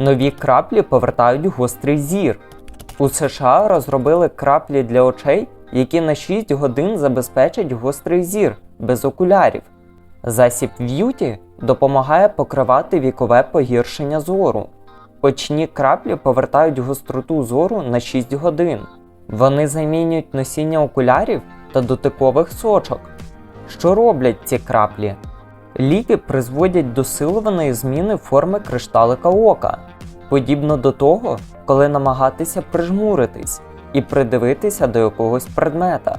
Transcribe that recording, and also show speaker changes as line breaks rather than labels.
Нові краплі повертають гострий зір. У США розробили краплі для очей, які на 6 годин забезпечать гострий зір без окулярів. Засіб В'юті допомагає покривати вікове погіршення зору. Очні краплі повертають гостроту зору на 6 годин. Вони замінюють носіння окулярів та дотикових сочок. Що роблять ці краплі? Ліки призводять до силованої зміни форми кришталика ока, подібно до того, коли намагатися прижмуритись і придивитися до якогось предмета.